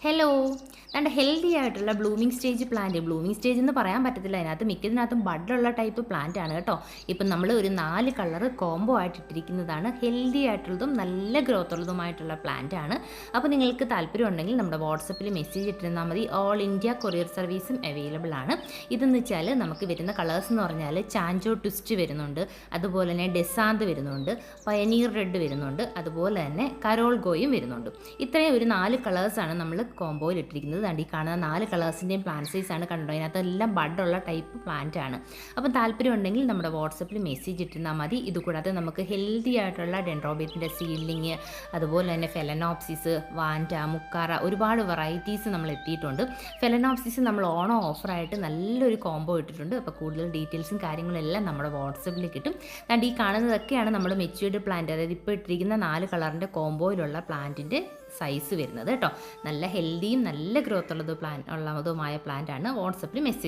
Hello. നമ്മുടെ healthy ആയിട്ടുള്ള blooming stage plant blooming stage എന്ന് പറയാൻ പറ്റത്തില്ല. അതിനകത്ത് മിക്കതിനകത്തും ബഡുള്ള ടൈപ്പ് പ്ലാന്റ് ആണ് കേട്ടോ. ഇപ്പം നമ്മൾ ഒരു നാല് കളർ കോംബോ ആയിട്ട് ഇട്ടിരിക്കുന്നതാണ്. ഹെൽത്തി ആയിട്ടുള്ളതും നല്ല ഗ്രോത്ത് ഉള്ളതുമായിട്ടുള്ള പ്ലാന്റ് ആണ്. അപ്പോൾ നിങ്ങൾക്ക് താല്പര്യം ഉണ്ടെങ്കിൽ നമ്മുടെ വാട്സപ്പിൽ മെസ്സേജ് ഇട്ടിരുന്നാൽ മതി. ഓൾ ഇന്ത്യ കൊറിയർ സർവീസും അവൈലബിൾ ആണ്. ഇതെന്ന് വെച്ചാൽ നമുക്ക് വരുന്ന കളേഴ്സ് എന്ന് പറഞ്ഞാൽ ചാഞ്ചോ ട്വിസ്റ്റ് വരുന്നുണ്ട്. അതുപോലെ തന്നെ ഡെസാന്ത് വരുന്നുണ്ട്. പയനീർ റെഡ് വരുന്നുണ്ട്. അതുപോലെ തന്നെ കരോൾ ഗോയും വരുന്നുണ്ട്. ഇത്രയും ഒരു നാല് കളേഴ്സാണ് നമ്മൾ കോംബോയിൽ ഇട്ടിരിക്കുന്നത്. ദാണ്ട് ഈ കാണുന്ന നാല് കളേഴ്സിന്റെയും പ്ലാന്റ് സൈസ് ആണ് കണ്ടോ അതിനകത്ത് എല്ലാം ബഡുള്ള ടൈപ്പ് പ്ലാന്റ് ആണ്. അപ്പം താല്പര്യം ഉണ്ടെങ്കിൽ നമ്മുടെ വാട്സപ്പിൽ മെസ്സേജ് ഇട്ടിരുന്നാൽ മതി. ഇതുകൂടാതെ നമുക്ക് ഹെൽത്തി ആയിട്ടുള്ള ഡെൻഡ്രോബിയത്തിന്റെ സീലിംഗ് അതുപോലെ തന്നെ ഫെലനോപ്സിസ് വാന്റ മുക്കാറ ഒരുപാട് വെറൈറ്റീസ് നമ്മൾ എത്തിയിട്ടുണ്ട്. ഫെലനോപ്സിസ് നമ്മൾ ഓണോ ഓഫറായിട്ട് നല്ലൊരു കോംബോ ഇട്ടിട്ടുണ്ട്. അപ്പോൾ കൂടുതൽ ഡീറ്റെയിൽസും കാര്യങ്ങളും എല്ലാം നമ്മുടെ വാട്സപ്പിൽ കിട്ടും. ദാണ്ട് ഈ കാണുന്നതൊക്കെയാണ് നമ്മുടെ മെച്യൂർഡ് പ്ലാന്റ് അതായത് ഇപ്പോൾ ഇട്ടിരിക്കുന്ന നാല് കളറിന്റെ കോംബോയിലുള്ള പ്ലാന്റിന്റെ സൈസ് വരുന്നത് കേട്ടോ. നല്ല ഹെൽത്തിയും നല്ല ഗ്രോത്ത് ഉള്ളത് പ്ലാൻ ഉള്ളതുമായ പ്ലാന്റ് ആണ്. വാട്സപ്പിൽ മെസ്സേജ്